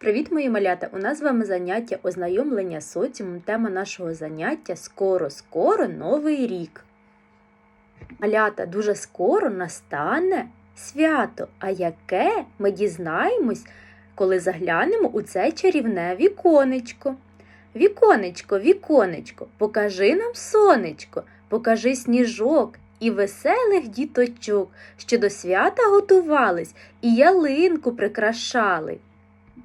Привіт, мої малята! У нас з вами заняття ознайомлення з соціумом. Тема нашого заняття скоро-скоро новий рік. Малята дуже скоро настане свято. А яке ми дізнаємось, коли заглянемо у це чарівне віконечко. Віконечко, віконечко, покажи нам сонечко, покажи сніжок і веселих діточок, що до свята готувались і ялинку прикрашали.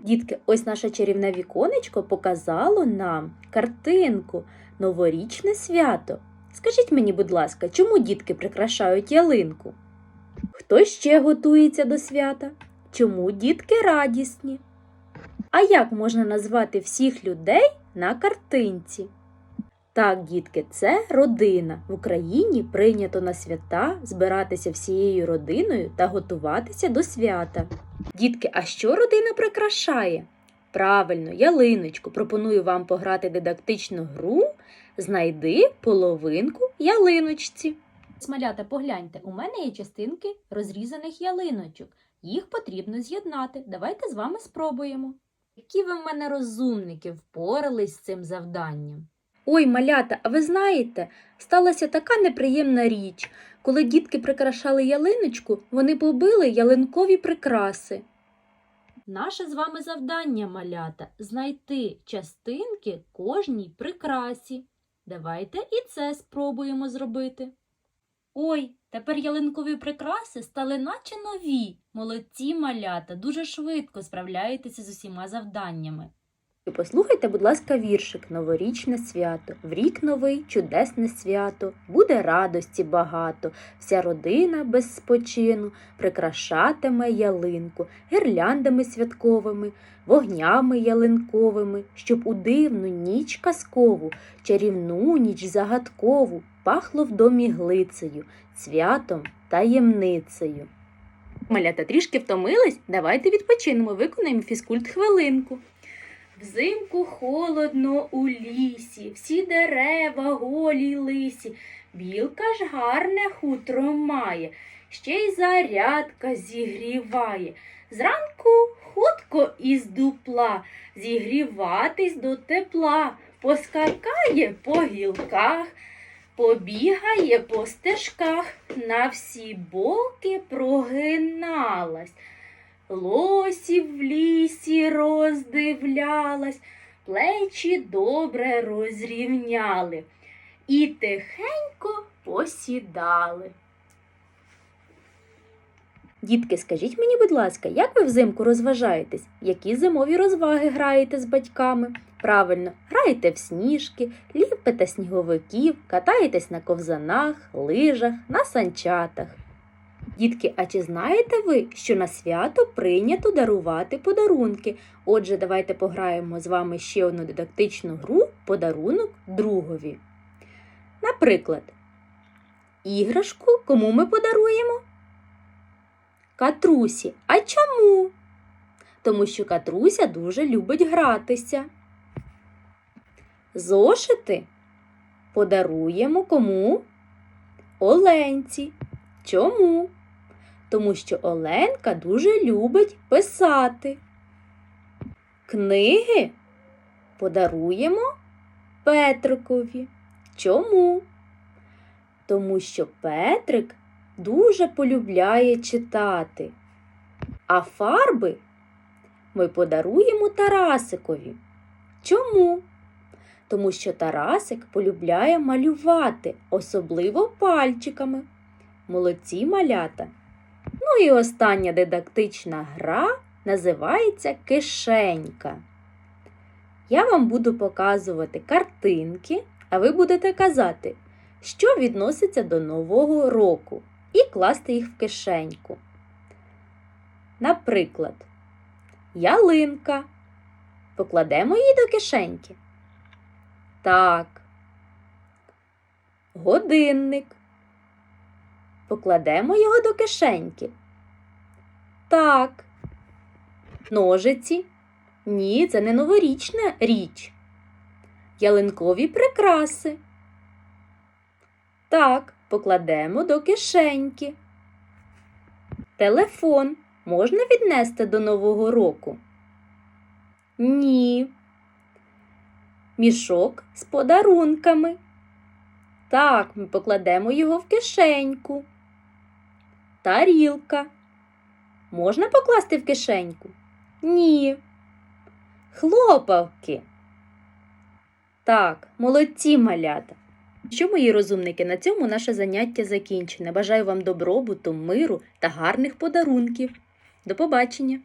Дітки, ось наше чарівне віконечко показало нам картинку Новорічне свято. Скажіть мені, будь ласка, чому дітки прикрашають ялинку? Хто ще готується до свята? Чому дітки радісні? А як можна назвати всіх людей на картинці? Так, дітки, це родина. В Україні прийнято на свята збиратися всією родиною та готуватися до свята. Дітки, а що родина прикрашає? Правильно, ялиночку. Пропоную вам пограти дидактичну гру. Знайди половинку ялиночці. Смалята, погляньте, у мене є частинки розрізаних ялиночок. Їх потрібно з'єднати. Давайте з вами спробуємо. Які ви в мене розумники впорались з цим завданням? Ой, малята, а ви знаєте, сталася така неприємна річ. Коли дітки прикрашали ялиночку, вони побили ялинкові прикраси. Наше з вами завдання, малята, знайти частинки кожній прикрасі. Давайте і це спробуємо зробити. Ой, тепер ялинкові прикраси стали наче нові. Молодці малята, дуже швидко справляєтеся з усіма завданнями. Послухайте, будь ласка, віршик Новорічне свято. В рік новий чудесне свято, буде радості багато. Вся родина без спочину прикрашатиме ялинку гірляндами святковими, вогнями ялинковими, щоб у дивну ніч казкову, чарівну ніч загадкову пахло в домі глицею, цвятом таємницею. Малята трішки втомились, давайте відпочинемо, виконаємо фізкульт хвилинку. Взимку холодно у лісі, всі дерева голі лисі. Білка ж гарне хутро має, ще й зарядка зігріває. Зранку хутко із дупла, зігріватись до тепла, поскакає по гілках, побігає по стежках, на всі боки прогиналась. Лосів в лісі роздивлялась, плечі добре розрівняли і тихенько посідали. Дітки, скажіть мені, будь ласка, як ви взимку розважаєтесь? Які зимові розваги граєте з батьками? Правильно, граєте в сніжки, ліпите сніговиків, катаєтесь на ковзанах, лижах, на санчатах. Дітки, а чи знаєте ви, що на свято прийнято дарувати подарунки? Отже, давайте пограємо з вами ще одну дидактичну гру подарунок другові. Наприклад, іграшку кому ми подаруємо? Катрусі. А чому? Тому що Катруся дуже любить гратися. Зошити подаруємо кому? Оленці. Чому? Тому що Оленка дуже любить писати. Книги подаруємо Петрикові. Чому? Тому що Петрик дуже полюбляє читати. А фарби ми подаруємо Тарасикові. Чому? Тому що Тарасик полюбляє малювати, особливо пальчиками. Молодці малята. Ну і остання дидактична гра називається кишенька. Я вам буду показувати картинки, а ви будете казати, що відноситься до Нового року, і класти їх в кишеньку. Наприклад, ялинка. Покладемо її до кишеньки. Так. Годинник. Покладемо його до кишеньки. Так. Ножиці. Ні, це не новорічна річ. Ялинкові прикраси. Так, покладемо до кишеньки. Телефон можна віднести до Нового року? Ні. Мішок з подарунками. Так, ми покладемо його в кишеньку. Тарілка. Можна покласти в кишеньку? Ні. Хлопавки. Так, молодці малята. Що, мої розумники, на цьому наше заняття закінчене. Бажаю вам добробуту, миру та гарних подарунків. До побачення!